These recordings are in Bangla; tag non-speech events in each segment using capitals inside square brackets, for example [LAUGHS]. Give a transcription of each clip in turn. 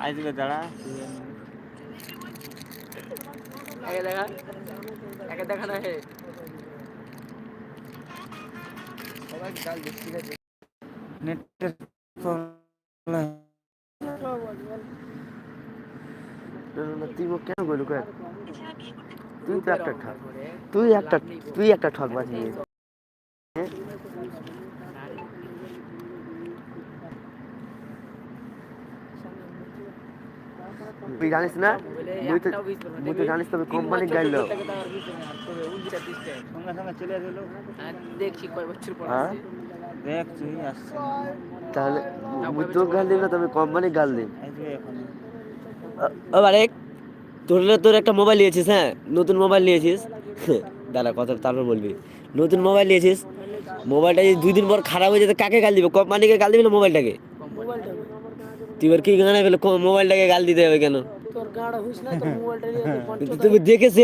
আসবে দাঁড়া। একে দেখা। একে দেখা না হে। গাল নেটের তুই কেন বলু কয়েক তুই তো একটা ঠক তুই একটা তুই একটা ঠক বাজিয়ে তুই জানিস না? মুই তো জানিস তবে কোম্পানি গেল হ্যাঁ? আসছে তাহলে মুই গাল দিই না, তবে কোম্পানি গাল দিই এক, তোর তোর একটা মোবাইল নিয়েছিস হ্যাঁ? নতুন মোবাইল নিয়েছিস। [LAUGHS] দাঁড়া কথা তারপর বলবি। নতুন মোবাইল নিয়েছিস। মোবাইলটা যদি দুই দিন পর খারাপ হয়ে যেতে কাকে গাল দিবে? কোম্পানিকে গাল দিবি না মোবাইলটাকে তুই এবার কি গানে ফেলে মোবাইলটাকে গাল দিতে হবে কেন? তোর গাড় হইস না তোর মোবাইলটা তুমি দেখেছে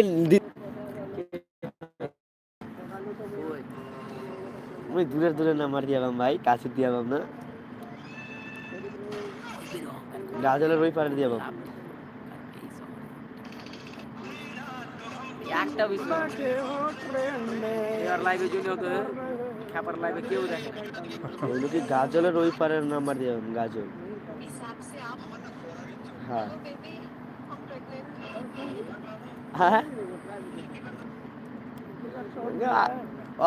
ওই দূরের দূরে না মার দিয়াবাম ভাই কাছে দিয়াবাম না। গাজলের ওই পারে দিয়াবাম একটা বিষয়। এবার লাইভে জন্য তো খাবার লাইভে কেউ দেখে গাজলের ওই পারের নাম্বার দিয়াবাম গাজল। হ্যাঁ। হ্যাঁ?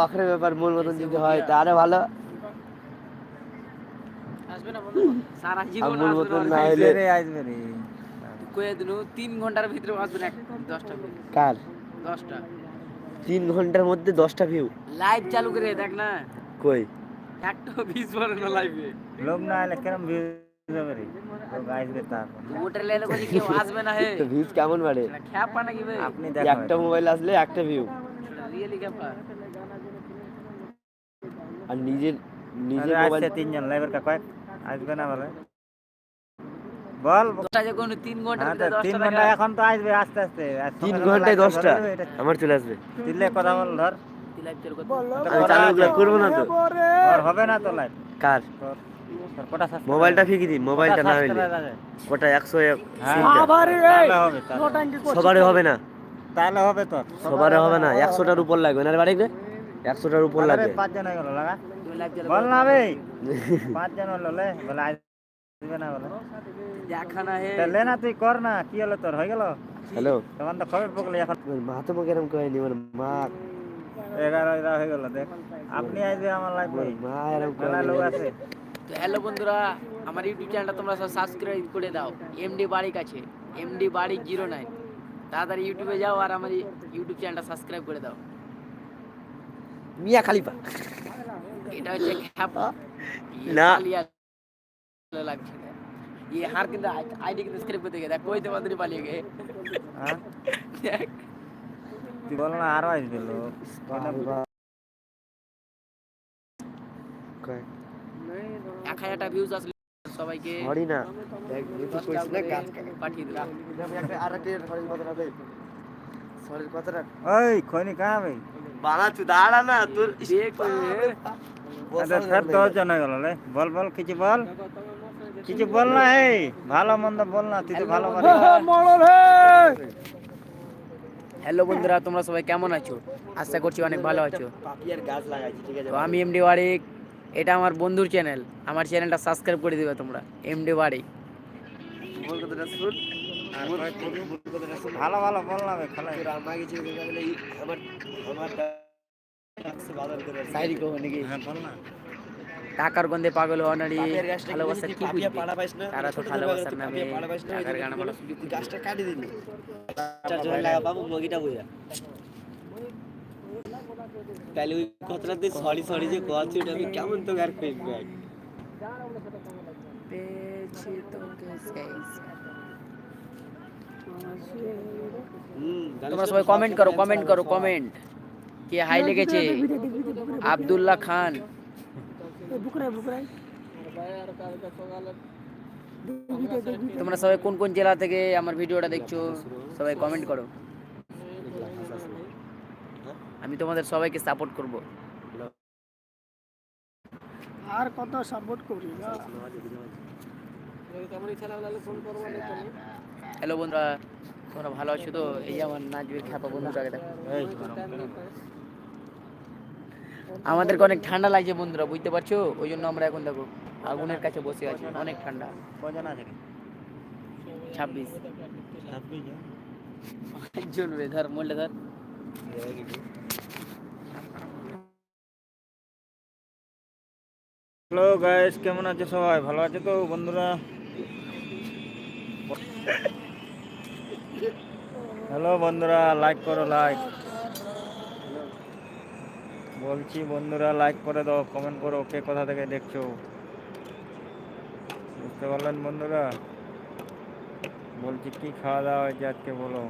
অখরে ব্যাপার মূল মতন যদি হয় ভালো। সারা আর জীবন মূল আসবে মতন না না হইলে রে আসবে রে কয়ে দিনু তিন ঘণ্টার ভিতরে আসবে না দশটা view, কার? দশটা। তিন ঘণ্টার মধ্যে দশটা ভিউ লাইভ চালু করে দেখ না। কই? একটা বিশ বলে না লাইভে লোক না এলে কেরম ভিউ ভিউজ কেমন বাড়ে? আপনি একটা মোবাইল আসলে একটা ভিউ আর নিজের নিজের মোবাইল তিনজন লাইভের কা কয়েক আসবে না বলে। তিন হ্যাঁ তিন ঘণ্টা এখন তো আসবে আস্তে আস্তে। আর তিন ঘন্টায় দশটা। আমার চলে আসবে। দিলে কথা বল ধর। চালু। করব না তো। হবে না তো লাইভ কার? মোবাইলটা? ফিকি দি মোবাইলটা না হইলে। ওটা একশো এক হ্যাঁ, হবে সবারই হবে না। তাহলে হবে তোর সবারই হবে না একশোটার উপর লাগবে। না বাড়ি একশোটার উপর লাগবে। পাঁচজন গেল লাগা? তুমি লাইভ চালু বল না বে [LAUGHS] পাঁচজন হলো লে বলে আসবে না বলে। দেখা না হে লে না তুই কর না কি হলো তোর হয়ে গেল? হ্যালো। তো খবর পকলি এখন মা তো আমাকে এরকম করেনি আমার মা। এগারো এগারো হয়ে গেল দেখ। আপনি আসবে আমার লাগবে মা এরকম লোক আছে। তো হ্যালো বন্ধুরা আমার ইউটিউব চ্যানেলটা তোমরা সব সাবস্ক্রাইব করে দাও। এমডি বাড়ি কাছে এমডি বাড়ি জিরো নাইন তাড়াতাড়ি ইউটিউবে যাও আর আমার ইউটিউব চ্যানেলটা সাবস্ক্রাইব করে দাও। মিয়া খালিফা। এটা হচ্ছে খ্যাপা। ইয়ে না। লাগছে না। ইয়ে কিন্তু আইডি কিন্তু স্ক্রিপ্ট করতে গিয়ে দেখ কই তোমাদের পালিয়ে গে হ্যাঁ? দেখ। তুই বল না আরও আসবে লোক কয়, এক হাজারটা ভিউজ আসলে সবাইকে না। পাঠিয়ে দিলাম। আর একটা। কথাটা খনি কাহা ভাই? বানা তুই দাঁড়া না তোর যে করবে আচ্ছা ফের দশ জন গেল লে বল বল কিছু বল? কিছু বল না এই ভালো মন্দ বল না তুই তো ভালো হ্যালো বন্ধুরা তোমরা সবাই কেমন আছো? আশা করছি অনেক ভালো আছো। তো আমি এমডি বাড়িক এটা আমার বন্ধুর চ্যানেল আমার চ্যানেলটা সাবস্ক্রাইব করে দিবে তোমরা এমডি শুন ভালো ভালো বল না বে খেলা। তোর আমা গেছে ওখানে বলে এই আমার আমার গাছে বাজার করে আসছে। সাইরি কো নাকি হ্যাঁ টাকার গন্ধে পাগল হওয়া নারী। পাপিয়ার গাছটা ভালোবাসা কি বুঝবে? তারা তো ভালোবাসার নামে টাকার গান বলা গাছটা কাটি দিলি মগিটা বুঝা তাহলে ওই কথাটাতে সরি সরি যে কথা ওটা আমি কেমন তো আর কইব পেয়েছি তোকে guys। তোমরা সবাই কমেন্ট করো কমেন্ট করো কমেন্ট কে হাই লেগেছে? আব্দুল্লাহ খান। তোমরা সবাই কোন কোন জেলা থেকে আমার ভিডিওটা দেখছ সবাই কমেন্ট করো। আমি তোমাদের সবাইকে সাপোর্ট করব। আর কত সাপোর্ট করি? হ্যালো বন্ধুরা তোমরা ভালো আছো তো? এই যে আমার নাচবের খ্যাপা বন্ধুটাকে দেখো? আমাদেরকে অনেক ঠান্ডা লাগছে বন্ধুরা বুঝতে পারছ? ওই জন্য আমরা এখন দেখো আগুনের কাছে বসে আছি। অনেক ঠান্ডা। কজন আছে? ছাব্বিশ। ছাব্বিশ জন? জ্বলবে ধর মোল্ডে ধর হ্যালো গাইস কেমন আছে সবাই? ভালো আছে তো, বন্ধুরা? হ্যালো বন্ধুরা লাইক করো লাইক বলছি, বন্ধুরা লাইক করে দাও কমেন্ট করো, কে কোথা থেকে দেখছ? বুঝতে পারলেন, বন্ধুরা? বলছি, কি খাওয়া দাওয়া হয়েছে আজকে, বলো?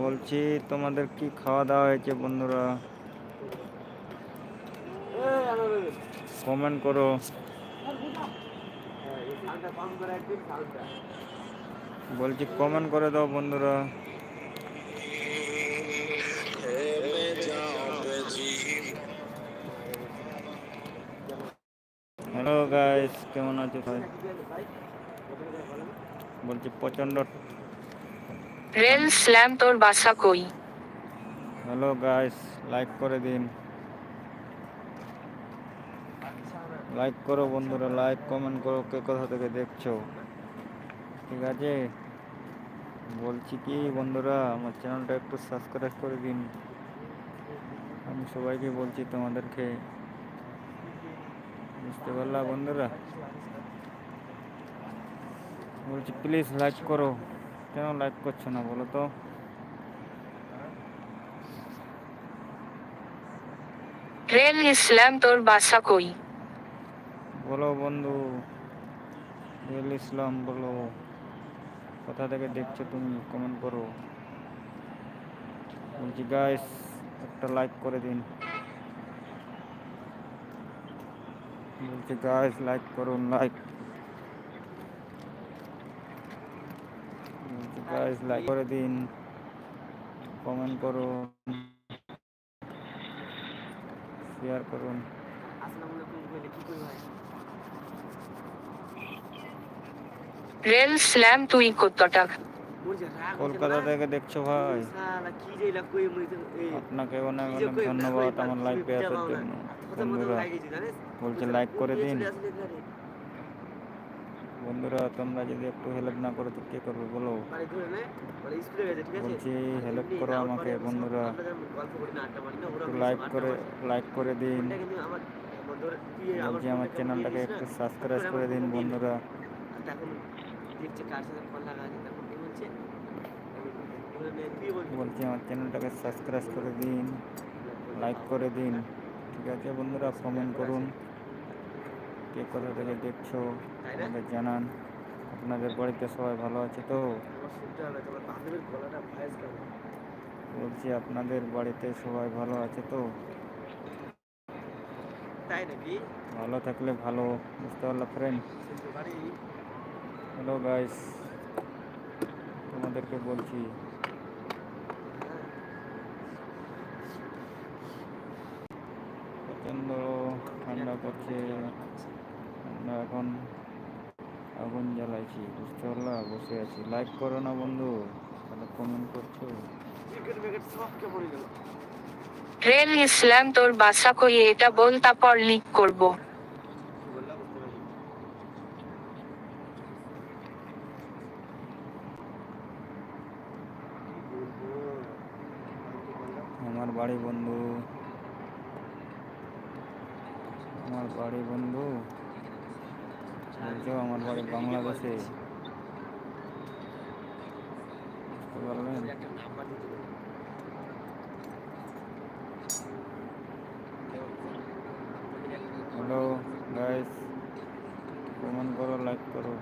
বলছি, তোমাদের কি খাওয়া দাওয়া হয়েছে, বন্ধুরা? কমেন্ট করো। বলছি কমেন্ট করে দাও বন্ধুরা। হ্যালো গাইস কেমন আছো ভাই বলছি প্রচণ্ড। রেল স্ল্যাম তোর বাসা কই? হ্যালো গাইস লাইক করে দিন। লাইক করো বন্ধুরা লাইক কমেন্ট করো, কে কোথা থেকে দেখছ? ঠিক আছে? বলছি কি বন্ধুরা, আমার চ্যানেলটা একটু সাবস্ক্রাইব করে দিন। আমি সবাইকে বলছি তোমাদেরকে। বুঝতে পারলা বন্ধুরা? বলছি প্লিজ লাইক করো। কেন লাইক করছ না বলো তো? ইসলাম তোর বাসা কই? বলো বন্ধু রুল ইসলাম বলো। কোথা থেকে দেখছ তুমি? কমেন্ট করো। বলছি গাইস একটা লাইক করে দিন। বলছি গাইস লাইক করুন লাইক বলছি গাইস লাইক করে দিন। কমেন্ট করুন। শেয়ার করুন রেল স্ল্যাম তুই কতটা কলকাতা থেকে দেখছ ভাই? আপনাকে অনেক অনেক ধন্যবাদ আমার লাইভে আসার জন্য। বন্ধুরা, বলছে লাইক করে দিন। বন্ধুরা, তোমরা যদি একটু হেল্প না করো তো কে করবে বলো? বলছি হেল্প করো আমাকে বন্ধুরা। লাইক করে লাইক করে দিন। বলছি, আমার চ্যানেলটাকে একটু সাবস্ক্রাইব করে দিন বন্ধুরা। বলছি। আমার চ্যানেলটাকে সাবস্ক্রাইব করে দিন লাইক করে দিন ঠিক আছে বন্ধুরা? কমেন্ট করুন। কে কোথা থেকে দেখছ আমাকে জানান। আপনাদের বাড়িতে সবাই ভালো আছে তো? বলছি আপনাদের বাড়িতে সবাই ভালো আছে তো? তাই নাকি? ভালো থাকলে ভালো বুঝতে পারল ফ্রেন্ড হ্যালো গাইস তোমাদেরকে বলছি। প্রচণ্ড ঠান্ডা করছে আমরা এখন আগুন জ্বালাইছি, বুঝতে পারলা? বসে আছি। লাইক করো না, বন্ধু। তাহলে কমেন্ট করছ। রেল ইসলাম তোর বাসা কই এটা বল তারপর লিক করব আমার বাড়ি বন্ধু আমার বাড়ি বন্ধু। বলছো আমার বাড়ি বাংলাদেশে। বুঝতে পারলেন? হ্যালো গাইস কমেন্ট করো লাইক করো।